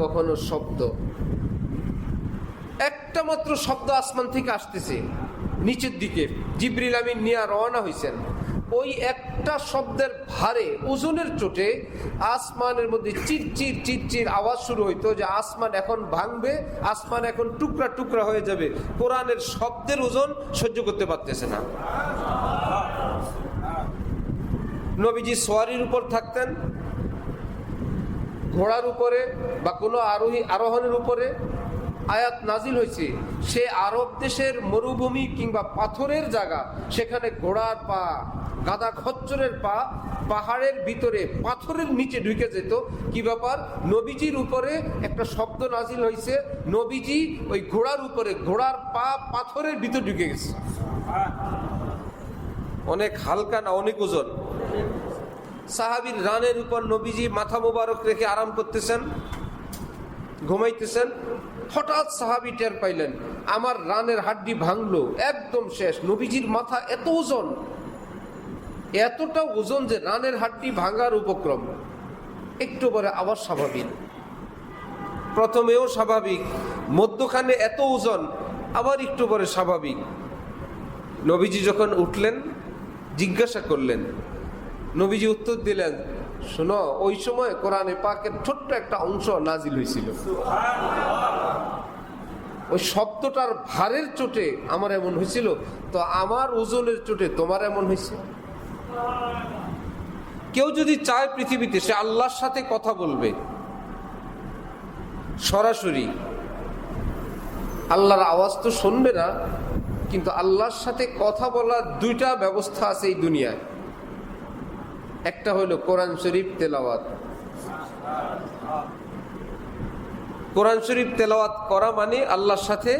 কখনো শব্দ। একটা মাত্র শব্দ আসমান থেকে আসতেছে। নিচের দিকে জিবরিল আমিন নিয়ে রওনা হয়েছেন ওই একটা শব্দের ভারে, ওজনের চোটে আসমানের মধ্যে চিরচির চিরচির আওয়াজ শুরু হইতো যে আসমান এখন ভাঙবে, আসমান এখন টুকরা টুকরা হয়ে যাবে। কোরআনের শব্দের ওজন সহ্য করতে পারতেছে না। নবীজি সোয়ারির উপর থাকতেন ঘোড়ার উপরে বা কোনো আরোহী, আরোহণের উপরে আয়াত নাজিল হয়েছে, সে আরব দেশের মরুভূমি কিংবা পাথরের জায়গা, সেখানে ঘোড়ার পা গাদা খচ্চরের পা, পাহাড়ের ভিতরে, পাথরের নিচে ঢুকে যেত। কি ব্যাপার? নবীজির উপরে একটা শব্দ নাজিল হয়েছে, নবীজি ওই ঘোড়ার উপরে, ঘোড়ার পা পাথরের ভিতর ঢুকে গেছে। অনেক হালকা না, অনেক ওজন? সাহাবির রানের উপর নবীজি মাথা মোবারক রেখে আরাম করতেছেন, ঘুমাইতেছেন। হঠাৎ সাহাবি টের পাইলেন, আমার রানের হাড্ডি ভাঙলো, একদম শেষ। নবীজির মাথা এত ওজন, এতটা ওজন যে রানের হাড্ডি ভাঙার উপক্রম। একটু পরে আবার স্বাভাবিক। প্রথমেও স্বাভাবিক, মধ্যখানে এত ওজন, আবার একটু পরে স্বাভাবিক। নবীজি যখন উঠলেন, জিজ্ঞাসা করলেন নবীজি উত্তর দিলেন, শোনো, ওই সময় কোরআনে পাকের ছোট্ট একটা অংশ নাজিল হয়েছিল। ওই শব্দটার ভারের চোটে আমার এমন হয়েছিল, তো আমার ওজনের চোটে তোমার এমন হয়েছে। কেউ যদি চায় পৃথিবীতে, সে আল্লাহর সাথে কথা বলবে। সরাসরি। আল্লাহর আওয়াজ তো শুনবে না, কিন্তু আল্লাহর সাথে কথা বলার দুইটা ব্যবস্থা আছে এই দুনিয়ায়। একটা হলো কোরআন শরীফ তেলাওয়াত। কোরআন শরীফ তেলাওয়াত করা মানে আল্লাহর সাথে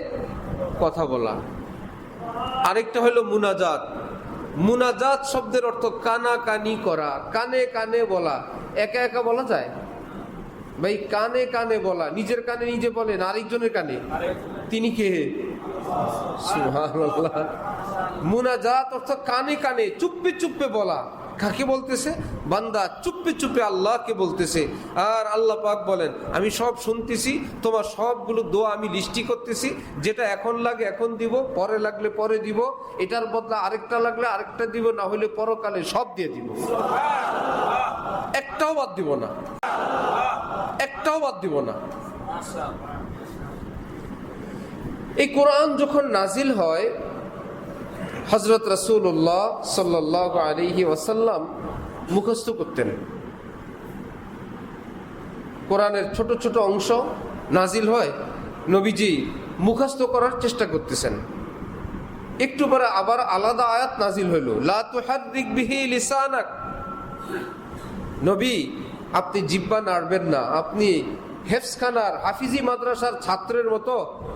কথা বলা। আরেকটা হলো মুনাজাত। মুনাজাত শব্দের অর্থ কানা কানি করা, কানে কানে বলা। একা একা বলা যায়? ভাই, কানে কানে বলা। নিজের কানে নিজে বলেন, আরেকজনের কানে? তিনি কে? মুনাজাত অর্থ কানে কানে চুপে চুপে বলা। কাকে বলতেছে? বান্দা চুপে চুপে আল্লাহকে বলতেছে। আর আল্লাহ পাক বলেন, আমি সব শুনতেছি, তোমার সবগুলো দোয়া আমি লিস্টি করতেছি। যেটা এখন লাগে এখন দিব, পরে লাগলে পরে দিব। এটার বদলা আরেকটা লাগলে আরেকটা দিব, না হলে পরকালে সব দিয়ে দিব। একটাও বাদ দিব না। একটাও বাদ দিব না। এই কোরআন যখন নাজিল হয় হজরত রসুল্লাহ সাল্লাহ আলহি ওয়াসাল্লাম মুখস্থ করতেন। কোরআনের ছোট ছোট অংশ নাজিল হয়, নবীজি মুখস্থ করার চেষ্টা করতেছেন। একটু পরে আবার আলাদা আয়াত নাজিল হইল নবী, আপনি জিব্বা নাড়বেন না, আপনি হেফসখানার হাফিজি মাদ্রাসার ছাত্রের মতো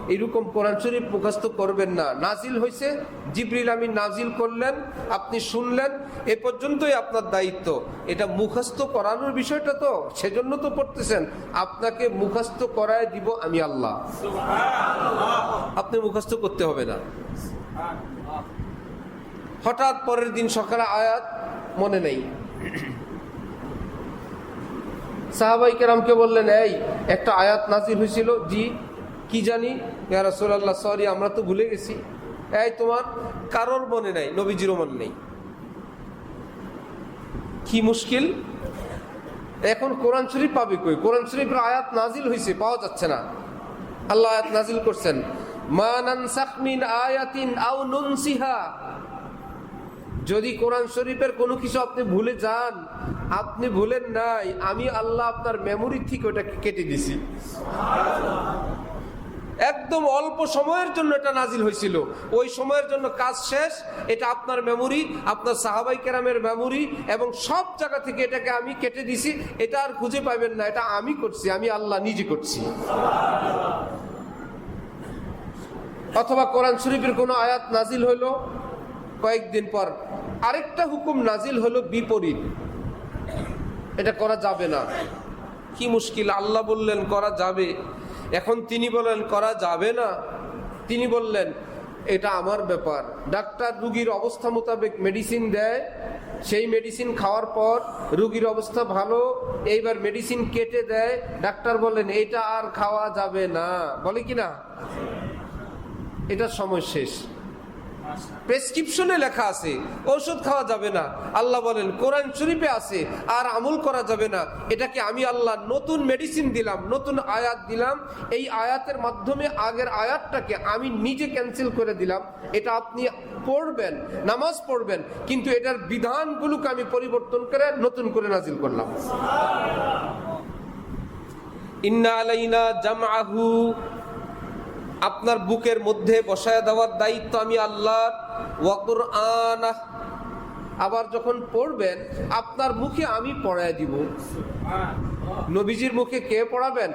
এরকম কোরআন শরীফ মুখস্থ করবেন না। নাজিল হয়েছে জিবরিল আমি নাজিল করলেন, আপনি শুনলেন, এ পর্যন্তই আপনার দায়িত্ব। এটা মুখস্থ করানোর বিষয়টা তো, সেজন্য তো পড়তেছেন। আপনাকে মুখস্থ করায় দিব আমি আল্লাহ। আপনি মুখস্থ করতে হবে না। হঠাৎ পরের দিন সকালে আয়াত মনে নেই। সাহাবাই কেরামকে বললেন, এই, একটা আয়াত নাজির হয়েছিল, জি, কি জানি? রাসোল্লাহ সরি, আমরা তো ভুলে গেছি। এই, তোমার কারোর মনে নাই, নবীজিরও মনে নেই। কি মুশকিল। এখন কোরআন শরীফ পাবে কই? কোরআন শরীফের আয়াত নাজিল হয়েছে পাওয়া যাচ্ছে না। আল্লাহ আয়াত নাজিল করছেন মানান সাকমিন আয়াতিন আও নুনসিহা। যদি কোরআন শরীফের কোনো কিছু আপনি ভুলে যান, আপনি ভুলেন নাই, আমি আল্লাহ আপনার মেমোরি থেকে ওটাকে কেটে দিছি। একদম অল্প সময়ের জন্য এটা নাজিল হয়েছিল। ওই সময়ের জন্য কাজ শেষ, এটা আপনার মেমোরি আপনার সাহাবাই কেরামের মেমোরি এবং সব জায়গা থেকে এটাকে আমি কেটে দিছি, এটা আর খুঁজে পাবেন না, এটা আমি করছি, আমি আল্লাহ নিজে করছি। অথবা কোরআন শরীফের কোনো আয়াত নাজিল হইল কয়েকদিন পর আরেকটা হুকুম নাজিল হলো বিপরীত। এটা করা যাবে না। কি মুশকিল, আল্লাহ বললেন, করা যাবে। এখন তিনি বলেন, করা যাবে না। তিনি বললেন, এটা আমার ব্যাপার। ডাক্তার রুগীর অবস্থা মোতাবেক মেডিসিন দেয়। সেই মেডিসিন খাওয়ার পর রুগীর অবস্থা ভালো, এইবার মেডিসিন কেটে দেয়। ডাক্তার বলেন, এটা আর খাওয়া যাবে না। বলে কি না? এটা সময় শেষ। প্রেসক্রিপশনে লেখা আছে ঔষধ খাওয়া যাবে না। আল্লাহ বলেন কোরআন শরীফে আছে আর আমল করা যাবে না। এটাকে আমি আল্লাহ নতুন মেডিসিন দিলাম নতুন আয়াত দিলাম। এই আয়াতের মাধ্যমে আগের আয়াতটাকে আমি নিজে ক্যান্সেল করে দিলাম। এটা আপনি পড়বেন নামাজ পড়বেন কিন্তু এটার বিধানগুলোকে আমি পরিবর্তন করে নতুন করে নাজিল করলাম। ইন্না আলাইনা আপনার বুকের মধ্যে বসায় দেওয়ার দায়িত্ব আমি আল্লাহর। ওয়াকুর আনা আবার যখন পড়বেন, আপনার মুখে আমি পড়ায় দিব। নবীজির মুখে কে পড়াবেন?